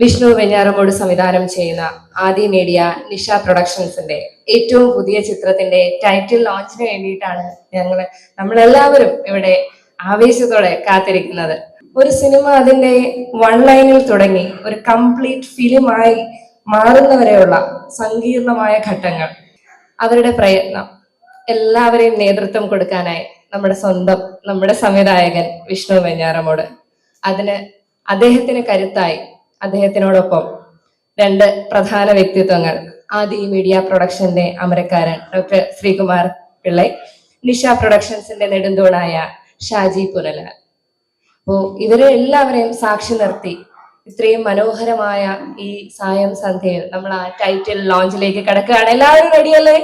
വിഷ്ണു വെഞ്ഞാറമോട് സംവിധാനം ചെയ്യുന്ന ആദി മീഡിയ നിഷ പ്രൊഡക്ഷൻസിന്റെ ഏറ്റവും പുതിയ ചിത്രത്തിന്റെ ടൈറ്റിൽ ലോഞ്ചിന് വേണ്ടിയിട്ടാണ് ഞങ്ങൾ നമ്മളെല്ലാവരും ഇവിടെ ആവേശത്തോടെ കാത്തിരിക്കുന്നത്. ഒരു സിനിമ അതിന്റെ വൺ ലൈനിൽ തുടങ്ങി ഒരു കംപ്ലീറ്റ് ഫിലിമായി മാറുന്നവരെയുള്ള സങ്കീർണമായ ഘട്ടങ്ങൾ. അവരുടെ പ്രയത്നം എല്ലാവരെയും നേതൃത്വം കൊടുക്കാനായി നമ്മുടെ സ്വന്തം നമ്മുടെ സംവിധായകൻ വിഷ്ണു വെഞ്ഞാറമോട്. അതിന് അദ്ദേഹത്തിന് കരുത്തായി അദ്ദേഹത്തിനോടൊപ്പം രണ്ട് പ്രധാന വ്യക്തിത്വങ്ങൾ ആദി മീഡിയ പ്രൊഡക്ഷന്റെ അമരക്കാരൻ ഡോക്ടർ ശ്രീകുമാർ പിള്ളൈ നിഷ പ്രൊഡക്ഷൻസിന്റെ നെടുന്തൂണായ ഷാജി പുനലാൽ. അപ്പോ ഇവരെ എല്ലാവരെയും സാക്ഷി നിർത്തി ഇത്രയും മനോഹരമായ ഈ സായം സന്ധ്യയിൽ നമ്മൾ ആ ടൈറ്റിൽ ലോഞ്ചിലേക്ക് കിടക്കുകയാണ്. എല്ലാവരും റെഡിയല്ലേ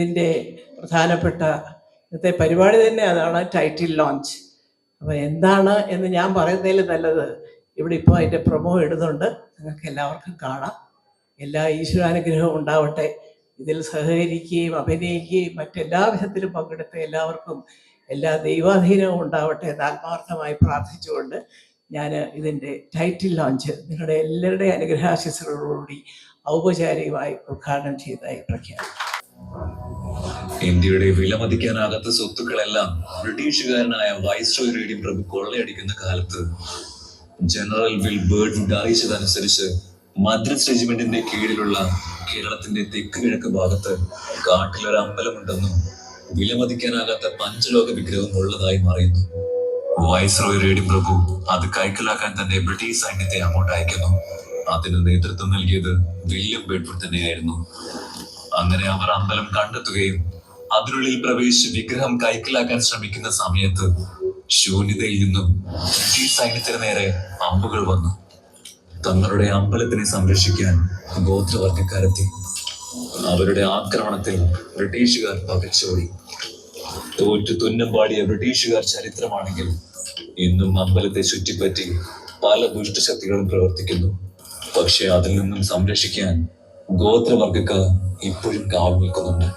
ഇതിന്റെ പ്രധാനപ്പെട്ട ഇന്നത്തെ പരിപാടി തന്നെ അതാണ് ടൈറ്റിൽ ലോഞ്ച് അപ്പോൾ എന്താണ് എന്ന് ഞാൻ പറയുന്നതിൽ നല്ലത്. ഇവിടെ ഇപ്പോൾ അതിന്റെ പ്രൊമോ ഇടുന്നുണ്ട്. നിങ്ങൾക്ക് എല്ലാവർക്കും കാണാം. എല്ലാ ഈശ്വരാനുഗ്രഹവും ഉണ്ടാവട്ടെ. ഇതിൽ സഹകരിക്കുകയും അഭിനയിക്കുകയും മറ്റെല്ലാ വിധത്തിലും പങ്കെടുത്ത എല്ലാവർക്കും എല്ലാ ദൈവാധീനവും ഉണ്ടാവട്ടെ എന്ന് ആത്മാർത്ഥമായി പ്രാർത്ഥിച്ചുകൊണ്ട് ഞാൻ ഇതിന്റെ ടൈറ്റിൽ ലോഞ്ച് നിങ്ങളുടെ എല്ലാവരുടെയും അനുഗ്രഹാശിസുകളോടുകൂടി ഔപചാരികമായി ഉദ്ഘാടനം ചെയ്തതായി പ്രഖ്യാപിക്കുന്നു. ഇന്ത്യയുടെ വിലമതിക്കാനാകാത്ത സ്വത്തുക്കളെല്ലാം ബ്രിട്ടീഷുകാരനായ വൈസ്രോയ് റേഡിയം പ്രഭു കൊള്ളയടിക്കുന്ന കാലത്ത് ജനറൽ വിൽ ബേർഡ് അറിയിച്ചതനുസരിച്ച് മദ്രസ് റെജിമെന്റിന്റെ കീഴിലുള്ള കേരളത്തിന്റെ തെക്ക് കിഴക്ക് ഭാഗത്ത് കാട്ടിലൊരു അമ്പലമുണ്ടെന്നും വിലമതിക്കാനാകാത്ത പഞ്ചലോക വിഗ്രഹം ഉള്ളതായി അറിയുന്നു വൈസ്രോയ് റേഡിയം പ്രഭു അത് കൈക്കലാക്കാൻ തന്നെ ബ്രിട്ടീഷ് സൈന്യത്തെ അങ്ങോട്ട് അയക്കുന്നു. അതിന് നേതൃത്വം നൽകിയത് വില്യം ബേഡ്ഫുഡ് തന്നെയായിരുന്നു. അങ്ങനെ അവർ അമ്പലം കണ്ടെത്തുകയും അതിനുള്ളിൽ പ്രവേശിച്ച് വിഗ്രഹം കൈക്കലാക്കാൻ ശ്രമിക്കുന്ന സമയത്ത് ശൂന്യതയിൽ നിന്നും ബ്രിട്ടീഷ് സൈന്യത്തിന് നേരെ അമ്പുകൾ വന്നു. തങ്ങളുടെ അമ്പലത്തിനെ സംരക്ഷിക്കാൻ ഗോത്രവർഗക്കാരെത്തി അവരുടെ ആക്രമണത്തിൽ ബ്രിട്ടീഷുകാർ പകച്ചോടി. തോറ്റു തുന്നം പാടിയ ബ്രിട്ടീഷുകാർ ചരിത്രമാണെങ്കിൽ ഇന്നും അമ്പലത്തെ ചുറ്റിപ്പറ്റി പല ദുഷ്ടശക്തികളും പ്രവർത്തിക്കുന്നു. പക്ഷെ അതിൽ നിന്നും സംരക്ഷിക്കാൻ ഗോത്രവർഗക്കാർ ഇപ്പോഴും കാവൽ നിൽക്കുന്നുണ്ട്.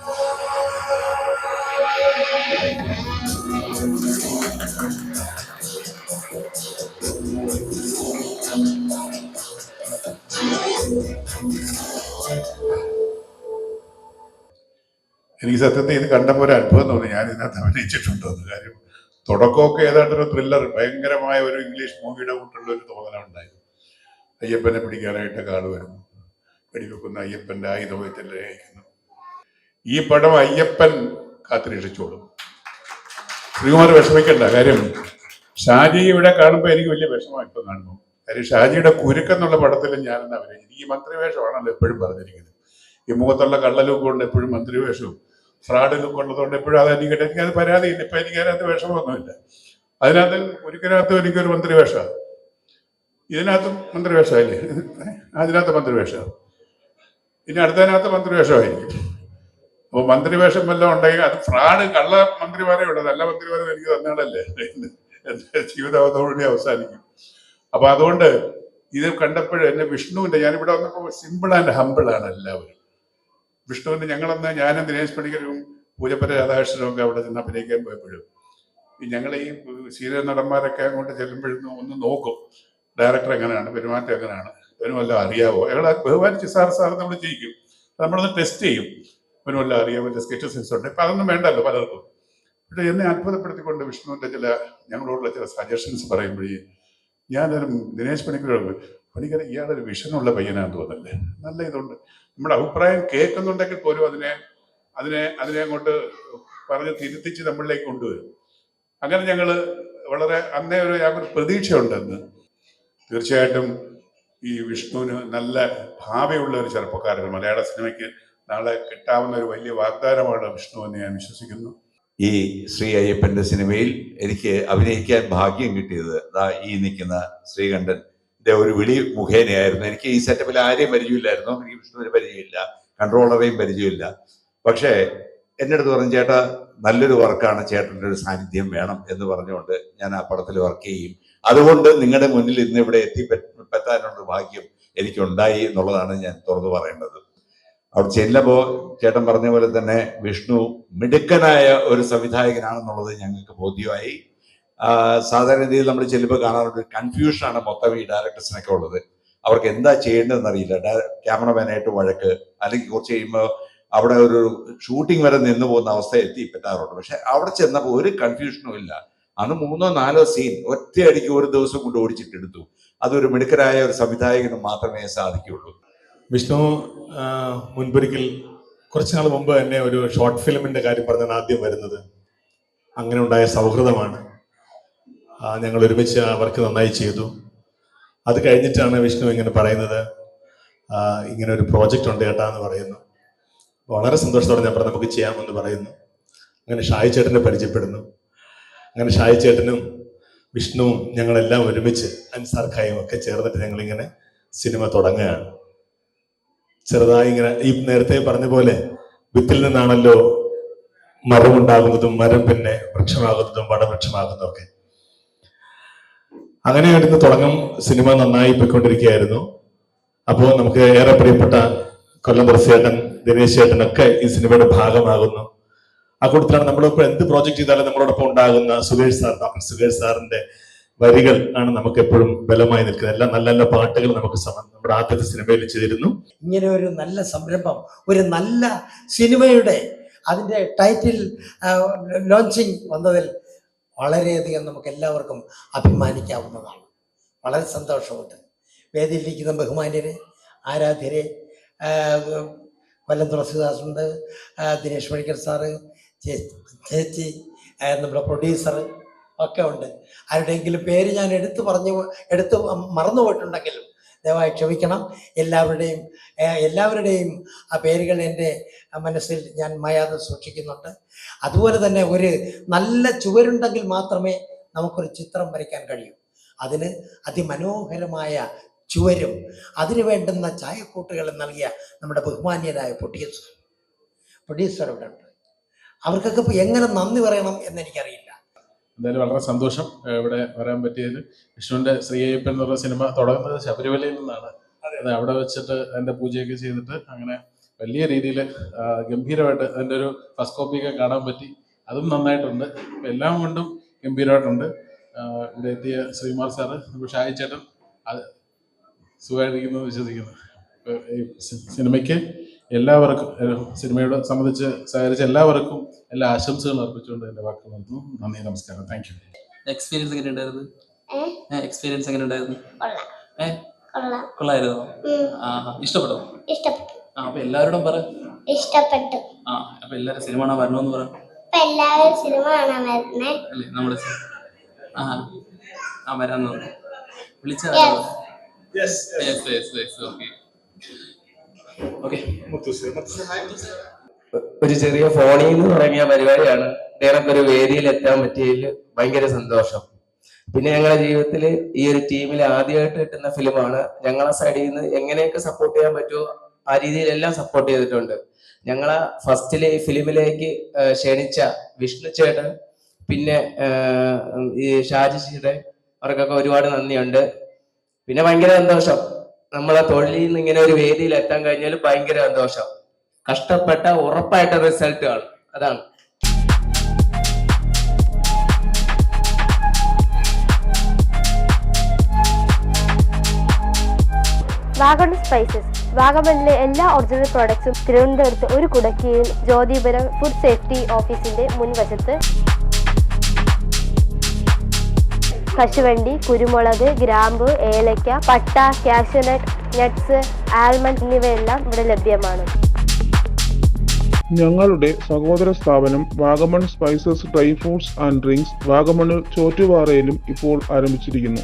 എനിക്ക് സത്യത്തിൽ ഇത് കണ്ടപ്പോൾ ഒരു അത്ഭുതം തോന്നി. ഞാൻ ഇതിനകത്ത് അഭിനയിച്ചിട്ടുണ്ട് എന്ന്. കാര്യം തുടക്കമൊക്കെ ഏതാണ്ട് ഒരു ത്രില്ലർ ഭയങ്കരമായ ഒരു ഇംഗ്ലീഷ് മൂവിയുടെ കൂട്ടുള്ള ഒരു തോന്നലുണ്ടായി അയ്യപ്പനെ പിടിക്കാനായിട്ട് കാട് വരുന്നു. വെടിവെക്കുന്ന അയ്യപ്പന്റെ ആയുധവയത്തിലെ അയക്കുന്നു ഈ പടം അയ്യപ്പൻ കാത്തിരക്ഷിച്ചോളും. ശ്രീകുമാർ വിഷമിക്കണ്ട. കാര്യം ഷാജി ഇവിടെ കാണുമ്പോൾ എനിക്ക് വലിയ വിഷമം ഇപ്പം കാണുമ്പോൾ കാര്യം ഷാജിയുടെ കുരുക്കെന്നുള്ള പടത്തിൽ ഞാനെന്ന് അഭിനയിച്ചു. ഈ മന്ത്രിവേഷമാണല്ലോ എപ്പോഴും പറഞ്ഞിരിക്കുന്നത്. ഈ മുഖത്തുള്ള കള്ളലും കൊണ്ട് എപ്പോഴും മന്ത്രിവേഷവും ഫ്രോഡ് ലുക്ക് ഉള്ളതുകൊണ്ട് എപ്പോഴും അത് എനിക്ക് എനിക്കത് പരാതിയില്ല ഇപ്പം എനിക്ക് അതിനകത്ത് വിഷമമൊന്നുമില്ല അതിനകത്ത് ഒരിക്കലകത്തും എനിക്കൊരു മന്ത്രിവേഷമാണ് ഇതിനകത്തും മന്ത്രിവേഷമല്ലേ അതിനകത്ത് മന്ത്രിവേഷം ഇനി അടുത്തതിനകത്ത് മന്ത്രിവേഷമായിരിക്കും അപ്പോൾ മന്ത്രിവേഷം വല്ലതും ഉണ്ടെങ്കിൽ അത് ഫ്രാഡ് കള്ള മന്ത്രിമാരെ ഉള്ളത് നല്ല മന്ത്രിമാരെ എനിക്ക് തന്നാളല്ലേ? എന്റെ ജീവിതം അതോടുകൂടി അവസാനിക്കും. അപ്പൊ അതുകൊണ്ട് ഇത് കണ്ടപ്പോഴും എന്നെ വിഷ്ണുവിന്റെ ഞാനിവിടെ വന്നപ്പോൾ സിമ്പിൾ ആൻഡ് ഹമ്പിൾ ആണ് എല്ലാവരും. വിഷ്ണുവിന്റെ ഞങ്ങളന്ന് ഞാനും ദിനേശ് പണിക്കരും പൂജപ്പര രാധാകൃഷ്ണനും ഒക്കെ അവിടെ നിന്ന് അഭിനയിക്കാൻ പോയപ്പോഴും. ഈ ഞങ്ങൾ ഈ സീരിയൽ നടന്മാരൊക്കെ അങ്ങോട്ട് ചെല്ലുമ്പോഴും ഒന്ന് നോക്കും. ഡയറക്ടർ എങ്ങനെയാണ് പെരുമാറ്റം എങ്ങനെയാണ് അവനും വല്ല അറിയാവോ? അയാൾ ബഹുമാനിച്ച് സാർ സാർ നമ്മൾ ചെയ്യിക്കും. നമ്മളൊന്ന് ടെസ്റ്റ് ചെയ്യും. അവനും വല്ല അറിയാവോ? പറ്റിയ സ്കെച്ച് സെൻസ് ഉണ്ട്. ഇപ്പം അതൊന്നും വേണ്ടല്ലോ പലർക്കും. പക്ഷേ എന്നെ അത്ഭുതപ്പെടുത്തിക്കൊണ്ട് വിഷ്ണുവിന്റെ ചില ഞങ്ങളോടുള്ള ചില സജഷൻസ് പറയുമ്പോഴേ ഞാനൊരു ദിനേശ് പണിക്കരോട് പണിക്കർ ഇയാളൊരു വിഷനുള്ള പയ്യനാന്ന് തോന്നല്ലേ നല്ല ഇതുണ്ട്. നമ്മുടെ അഭിപ്രായം കേൾക്കുന്നുണ്ടെങ്കിൽ പോലും അതിനെ അതിനെ അതിനെ അങ്ങോട്ട് പറഞ്ഞ് തിരുത്തിച്ച് നമ്മളിലേക്ക് കൊണ്ടുവരും. അങ്ങനെ ഞങ്ങൾ വളരെ അന്നേ ഒരു ഞങ്ങൾക്ക് പ്രതീക്ഷയുണ്ടെന്ന്. തീർച്ചയായിട്ടും ഈ വിഷ്ണുവിന് നല്ല ഭാവിയുള്ള ഒരു ചെറുപ്പക്കാരൻ. മലയാള സിനിമയ്ക്ക് നാളെ കിട്ടാവുന്ന ഒരു വലിയ വാഗ്ദാനമാണ് വിഷ്ണു എന്ന് ഞാൻ വിശ്വസിക്കുന്നു. ഈ ശ്രീ അയ്യപ്പന്റെ സിനിമയിൽ എനിക്ക് അഭിനയിക്കാൻ ഭാഗ്യം കിട്ടിയത് ഈ നിൽക്കുന്ന ശ്രീകണ്ഠന്റെ ഒരു വിളി മുഖേനയായിരുന്നു. എനിക്ക് ഈ സെറ്റപ്പിൽ ആരെയും പരിചയമില്ലായിരുന്നു. എനിക്ക് പരിചയമില്ല. കൺട്രോളറേയും പരിചയമില്ല. പക്ഷേ എന്റെ അടുത്ത് പറഞ്ഞു ചേട്ടാ നല്ലൊരു വർക്കാണ് ചേട്ടന്റെ ഒരു സാന്നിധ്യം വേണം എന്ന് പറഞ്ഞുകൊണ്ട് ഞാൻ ആ പടത്തിൽ വർക്ക് ചെയ്യും. അതുകൊണ്ട് നിങ്ങളുടെ മുന്നിൽ ഇന്ന് ഇവിടെ എത്തിപ്പറ്റാനുള്ള ഭാഗ്യം എനിക്കുണ്ടായി എന്നുള്ളതാണ് ഞാൻ തുറന്നു പറയേണ്ടത്. അവിടെ ചെല്ലുമ്പോൾ ചേട്ടൻ പറഞ്ഞ പോലെ തന്നെ വിഷ്ണു മിടുക്കനായ ഒരു സംവിധായകനാണെന്നുള്ളത് ഞങ്ങൾക്ക് ബോധ്യമായി. സാധാരണ രീതിയിൽ നമ്മൾ ചെല്ലുമ്പോൾ കാണാറുണ്ട് കൺഫ്യൂഷനാണ് മൊത്തം ഈ ഡയറക്ടേഴ്സിനൊക്കെ ഉള്ളത്. അവർക്ക് എന്താ ചെയ്യേണ്ടതെന്ന് അറിയില്ല ക്യാമറമാനായിട്ട് വഴക്ക് അല്ലെങ്കിൽ കുറച്ച് കഴിയുമ്പോൾ അവിടെ ഒരു ഷൂട്ടിംഗ് വരെ നിന്ന് പോകുന്ന അവസ്ഥ എത്തിപ്പെട്ടാറുണ്ട് പക്ഷെ അവിടെ ചെന്നപ്പോൾ ഒരു കൺഫ്യൂഷനും ഇല്ല. അന്ന് മൂന്നോ നാലോ സീൻ ഒറ്റയടിക്ക് ഒരു ദിവസം കൊണ്ട് ഓടിച്ചിട്ടെടുത്തു. അതൊരു മിടുക്കരായ ഒരു സംവിധായകന് മാത്രമേ സാധിക്കുകയുള്ളൂ. വിഷ്ണു മുൻപൊരിക്കൽ കുറച്ച് നാൾ മുമ്പ് തന്നെ ഒരു ഷോർട്ട് ഫിലിമിന്റെ കാര്യം പറഞ്ഞാണ് ആദ്യം വരുന്നത്. അങ്ങനെ ഉണ്ടായ സൗഹൃദമാണ്. ഞങ്ങൾ ഒരുമിച്ച് ആ വർക്ക് നന്നായി ചെയ്തു. അത് കഴിഞ്ഞിട്ടാണ് വിഷ്ണു ഇങ്ങനെ പറയുന്നത് ഇങ്ങനെ ഒരു പ്രോജക്റ്റ് ഉണ്ട് ഏട്ടാ എന്ന് പറയുന്നു. വളരെ സന്തോഷത്തോടെ ഞാൻ പറഞ്ഞു നമുക്ക് ചെയ്യാമെന്ന് പറയുന്നു. അങ്ങനെ ഷായി ചേട്ടനെ പരിചയപ്പെടുന്നു. അങ്ങനെ ഷായി ചേട്ടനും വിഷ്ണുവും ഞങ്ങളെല്ലാം ഒരുമിച്ച് അൻസാർ ഖായും ഒക്കെ ചേർന്നിട്ട് ഞങ്ങളിങ്ങനെ സിനിമ തുടങ്ങുകയാണ്. ചെറുതായി ഇങ്ങനെ ഈ നേരത്തെ പറഞ്ഞ പോലെ വിത്തിൽ നിന്നാണല്ലോ മരമുണ്ടാകുന്നതും മരം പിന്നെ വൃക്ഷമാകുന്നതും വടവൃക്ഷമാകുന്നതും ഒക്കെ. അങ്ങനെ എടുത്ത് തുടങ്ങും സിനിമ നന്നായി പോയിക്കൊണ്ടിരിക്കുകയായിരുന്നു. അപ്പോൾ നമുക്ക് ഏറെ പ്രിയപ്പെട്ട കൊല്ലം ദർശേട്ടൻ ദിനേശ് ചേട്ടൻ ഒക്കെ ഈ സിനിമയുടെ ഭാഗമാകുന്നു. ആ കൂട്ടത്തിലാണ് നമ്മളിപ്പോൾ എന്ത് പ്രോജക്റ്റ് ചെയ്താലും നമ്മളോടൊപ്പം ഉണ്ടാകുന്ന സുരേഷ് സാർ ഡോക്ടർ സുരേഷ് സാറിന്റെ വരികൾ ആണ് നമുക്ക് എപ്പോഴും ബലമായി നിൽക്കുന്നത്. എല്ലാം നല്ല നല്ല പാട്ടുകൾ നമുക്ക് നമ്മുടെ ആദ്യത്തെ സിനിമയിൽ ചെയ്തിരുന്നു. ഇങ്ങനെ ഒരു നല്ല സംരംഭം ഒരു നല്ല സിനിമയുടെ അതിന്റെ ടൈറ്റിൽ ലോഞ്ചിങ് വന്നതിൽ വളരെയധികം നമുക്ക് എല്ലാവർക്കും അഭിമാനിക്കാവുന്നതാണ്. വളരെ സന്തോഷമുണ്ട്. വേദിയിലിരിക്കുന്ന ബഹുമാന്യരെ ആരാധ്യരെ കൊല്ലം തുളസിദാസുണ്ട് ദിനേശ് മണിക്കർ സാറ് ചേച്ചി നമ്മുടെ പ്രൊഡ്യൂസർ ഒക്കെ ഉണ്ട്. ആരുടെയെങ്കിലും പേര് ഞാൻ എടുത്തു പറഞ്ഞു എടുത്തു മറന്നുപോയിട്ടുണ്ടെങ്കിലും ദയവായി ക്ഷമിക്കണം. എല്ലാവരുടെയും എല്ലാവരുടെയും ആ പേരുകൾ എന്റെ മനസ്സിൽ ഞാൻ മായാതെ സൂക്ഷിക്കുന്നുണ്ട്. അതുപോലെ തന്നെ ഒരു നല്ല ചുവരുണ്ടെങ്കിൽ മാത്രമേ നമുക്കൊരു ചിത്രം വരയ്ക്കാൻ കഴിയൂ. അതിന് അതിമനോഹരമായ ചുവരും അതിനു വേണ്ടുന്ന ചായക്കൂട്ടുകളും നൽകിയ നമ്മുടെ ബഹുമാന്യരായ പ്രൊഡ്യൂസർ. പ്രൊഡ്യൂസർ ഇവിടെ ഉണ്ട് അവർക്കൊക്കെ എങ്ങനെ നന്ദി പറയണം എന്ന് എനിക്കറിയില്ല. എന്തായാലും വളരെ സന്തോഷം ഇവിടെ വരാൻ പറ്റിയതിൽ വിഷ്ണുവിന്റെ ശ്രീയപ്പൻ എന്ന് പറഞ്ഞ സിനിമ തുടങ്ങുന്നത് ശബരിമലയിൽ നിന്നാണ്. അത്. അവിടെ വെച്ചിട്ട് അതിന്റെ പൂജയൊക്കെ ചെയ്തിട്ട് അങ്ങനെ വലിയ രീതിയിൽ ഗംഭീരമായിട്ട് അതിന്റെ ഒരു ഫസ്റ്റ് കോപ്പിയൊക്കെ കാണാൻ പറ്റി. അതും നന്നായിട്ടുണ്ട്. എല്ലാം കൊണ്ടും ഗംഭീരമായിട്ടുണ്ട്. ഇവിടെ എത്തിയ ശ്രീമാർ സാറ് നമ്മുടെ ഷായി ചേട്ടൻ അത് സുഖമായിരിക്കുന്നു വിശ്വസിക്കുന്നു. സിനിമയ്ക്ക് എല്ലാവർക്കും സിനിമയോട് സംബന്ധിച്ച് സഹകരിച്ച എല്ലാവർക്കും എല്ലാ ആശംസകളും അർപ്പിച്ചുകൊണ്ട് എന്റെ വാക്കുകൾ നിർത്തുന്നു. നന്ദി നമസ്കാരം. താങ്ക് യു എക്സ്പീരിയൻസ് എങ്ങനെ ഉണ്ടായിരുന്നു? എക്സ്പീരിയൻസ് എങ്ങനെ ഉണ്ടായിരുന്നു കൊള്ളാം. ഏ? കൊള്ളാം. കൊള്ളായിരുന്നോ? ഇഷ്ടപ്പെട്ടോ? ഇഷ്ടപ്പെട്ടു. ആ അപ്പൊ എല്ലാവരോടും പറ. ഇഷ്ടപ്പെട്ടു. ആ അപ്പൊ എല്ലാരും സിനിമ കാണാൻ വരണമെന്ന് പറ. എല്ലാവരും സിനിമ കാണാൻ വരുന്നേ അല്ലേ നമ്മുടെ ആ ആ വരാന്ന് പറഞ്ഞു യെസ് യെസ് ഓക്കെ ഓക്കെ ഒരു ചെറിയ ഫോണിൽ നിന്ന് തുടങ്ങിയ പരിപാടിയാണ്. ഒരു വേദിയിൽ എത്താൻ പറ്റിയതിൽ ഭയങ്കര സന്തോഷം. പിന്നെ ഞങ്ങളുടെ ജീവിതത്തിൽ ഈ ഒരു ടീമിൽ ആദ്യമായിട്ട് കിട്ടുന്ന ഫിലിമാണ് ഞങ്ങളെ സൈഡിൽ നിന്ന് എങ്ങനെയൊക്കെ സപ്പോർട്ട് ചെയ്യാൻ പറ്റുമോ ആ രീതിയിലെല്ലാം സപ്പോർട്ട് ചെയ്തിട്ടുണ്ട്. ഞങ്ങളെ ഫസ്റ്റിലെ ഈ ഫിലിമിലേക്ക് ക്ഷണിച്ച വിഷ്ണു ചേട്ടൻ പിന്നെ ഈ ഷാജിഷിയുടെ അവർക്കൊക്കെ ഒരുപാട് നന്ദിയുണ്ട്. പിന്നെ ഭയങ്കര സന്തോഷം. നമ്മളെ തൊഴിലിൽ നിന്ന് ഇങ്ങനെ ഒരു വേദിയിൽ എത്താൻ കഴിഞ്ഞാൽ ഭയങ്കര സന്തോഷം. കഷ്ടപ്പെട്ട ഉറപ്പായിട്ട് റിസൾട്ട് കാണും. അതാണ്. സ്പൈസസ്. വാഗമണിലെ എല്ലാ ഒറിജിനൽ പ്രോഡക്ട്സും തിരുവനന്തപുരത്ത് ഒരു കുടക്കീഴിൽ ജ്യോതിപുരം ഫുഡ് സേഫ്റ്റി ഓഫീസിന്റെ മുൻവശത്ത് കശുവണ്ടി കുരുമുളക് ഗ്രാമ്പു ഏലക്ക പട്ട കാഷ്യൂനട്ട് നട്ട്സ് ആൽമണ്ട് എന്നിവയെല്ലാം ഇവിടെ ലഭ്യമാണ്. ഞങ്ങളുടെ സഹോദര സ്ഥാപനം Vagamon spices dry fruits and drinks വാഗമണിൽ ചോറ്റുപാറയിലും ഇപ്പോൾ ആരംഭിച്ചിരിക്കുന്നു.